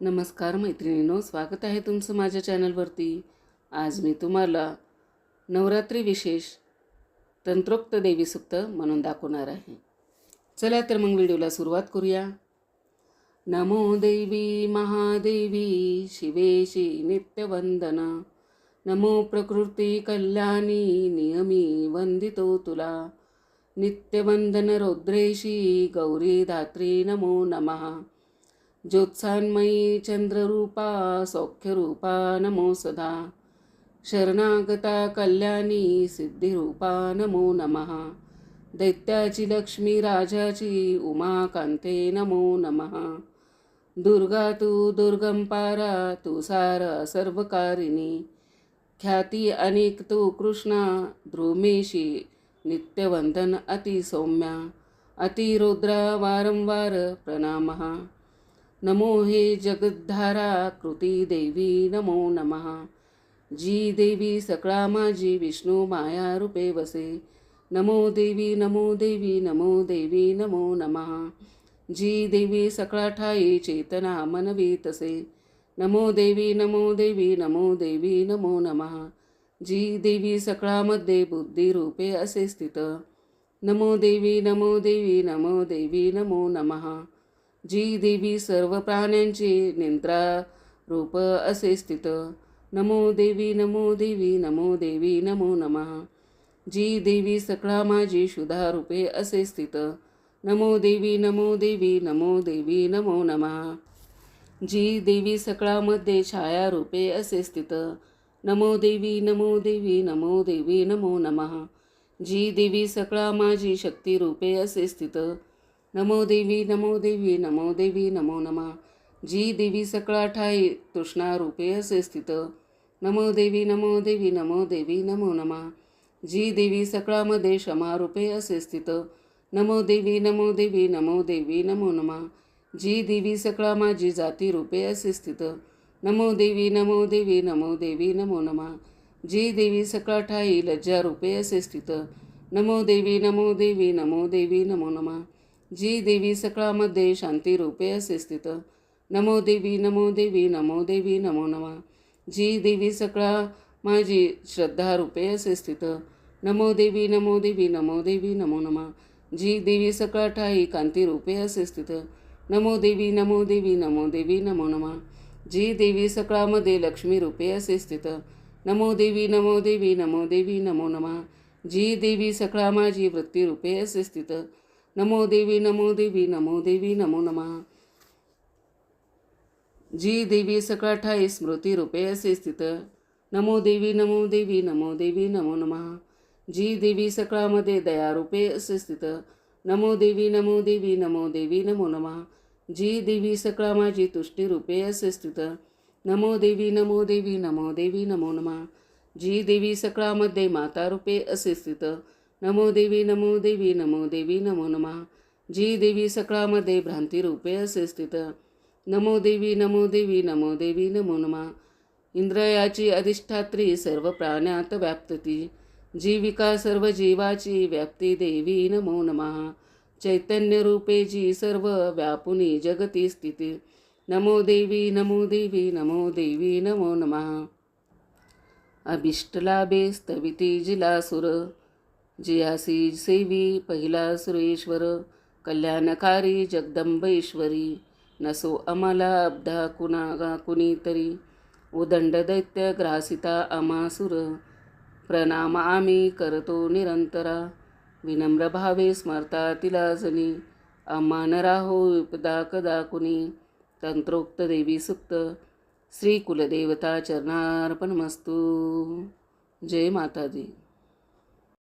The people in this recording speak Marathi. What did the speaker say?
नमस्कार मैत्रिणीनो स्वागत आहे तुमचं माझ्या चॅनलवरती. आज मी तुम्हाला नवरात्री विशेष तंत्रोक्त देवी सुक्त म्हणून दाखवणार आहे. चला तर मग व्हिडिओला सुरुवात करूया. नमो देवी महादेवी शिवेशी नित्यवंदन. नमो प्रकृती कल्याणी नियमी वंदितो तुला. नित्यवंदन रौद्रेशी गौरी धात्री नमो नमः. ज्योत्सान्मयी चंद्ररूपा सौख्यरूपा नमो सदा. शरणागता कल्याणी सिद्धिरूपा नमो नमः. दैत्याची लक्ष्मी राजाची उमाकांते नमो नमः. दुर्गा तू दुर्गम पारा तू सार सर्वकारिणी. ख्याती अनेक तू कृष्णा ध्रुमेशी नित्यवंदन अति सौम्या अतिरौद्रा वारंवार प्रणामः. नमो हे जगद्धारा कृती देवी नमो नमः। जी देवी सकळा माझी विष्णू माया रूपे वसे। नमो देवी नमो देवी नमो देवी नमो नमः। जी देवी सकळा ठाई चेतना मनवी तसे। नमो देवी नमो देवी नमो देवी नमो नमः। जी देवी सकळामध्ये बुद्धिरूपे असे स्थित। नमो देवी नमो देवी नमो देवी नमो नमः। जी देवी सर्व प्राण्यांची निंत्रा रूप असे स्थित. नमो देवी नमो देवी नमो देवी नमो नमः. जी देवी सकळा माझी शुधा रूपे असे स्थित. नमो देवी नमो देवी नमो देवी नमो नमः. जी देवी सकळामध्ये छाया रूपे असे स्थित. नमो देवी नमो देवी नमो देवी नमो नमः. जी देवी सकळा माझी शक्ती रूपे असे स्थित. नमो देवी नमो देवी नमो देवी नमो नमः जी देवी सकळा ठाई तृष्णा रूपे असे स्थित नमो देवी नमो देवी नमो देवी नमो नमः जी देवी सकळामध्ये क्षमा रूपे असे स्थित नमो देवी नमो देवी नमो देवी नमो नमा जी देवी सकळा माझी जाती रूपे असे स्थित नमो देवी नमो देवी नमो देवी नमो नमः जी देवी सकळा ठाई लज्जा रूपे असे स्थित नमो देवी नमो देवी नमो देवी नमो नमः जी देवी सकळामध्ये शांती रूपे असे स्थित नमो देवी नमो देवी नमो देवी नमो नमः जी देवी सकळा माझी श्रद्धा रूपे असे स्थित नमो देवी नमो देवी नमो देवी नमो नमः जी देवी सकळा ठाई कांती रूपे असे स्थित नमो देवी नमो देवी नमो देवी नमो नमः जी देवी सकळामध्ये लक्ष्मी रूपे असे स्थित नमो देवी नमो देवी नमो देवी नमो नमः जी देवी सकळा माझी वृत्ती रूपे असे स्थित नमो देवी नमो देवी नमो देवी नमो नमः जी देवी सकाळ ठाई स्मृती रूपे असे स्थित नमो देवी नमो देवी नमो देवी नमो नमः जी देवी सकळामध्ये दयारूपे असे स्थित नमो देवी नमो देवी नमो देवी नमो नमः जी देवी सकळा माझी तुष्टी रूपे असे स्थित नमो देवी नमो देवी नमो देवी नमो नमः जी देवी सकळामध्ये माता रूपे असे स्थित नमो देवी नमो देवी नमो देवी नमो नमः जी देवी सकळामध्ये भ्रांती रूपे असे स्थित नमो देवी नमो देवी नमो देवी नमो नमः इंद्रयाची अधिष्ठात्री सर्व प्राण्यात व्याप्तती जीविका सर्व जीवाची व्याप्ती देवी नमो नमः चैतन्य रूपे जी सर्व व्यापुनी जगती स्थिती नमो देवी नमो देवी नमो देवी नमो नमः अभिष्टलाभे स्तविती जिलासुर जियासी सेवी पहिला सुरेश्वर कल्याणकारी जगदंबेश्वरी नसो अमाला अब्धा कुणागा कुणीतरी उदंड दैत्य ग्रासिता अमासुर प्रणाम आम्ही करतो निरंतरा विनम्र भावे स्मरता तिला जनी अमान राहो विपदा कदा कुणी तंत्रोक्त देवी सुक्त श्री कुलदेवता चरणार्पणमस्तू. जय माताजी.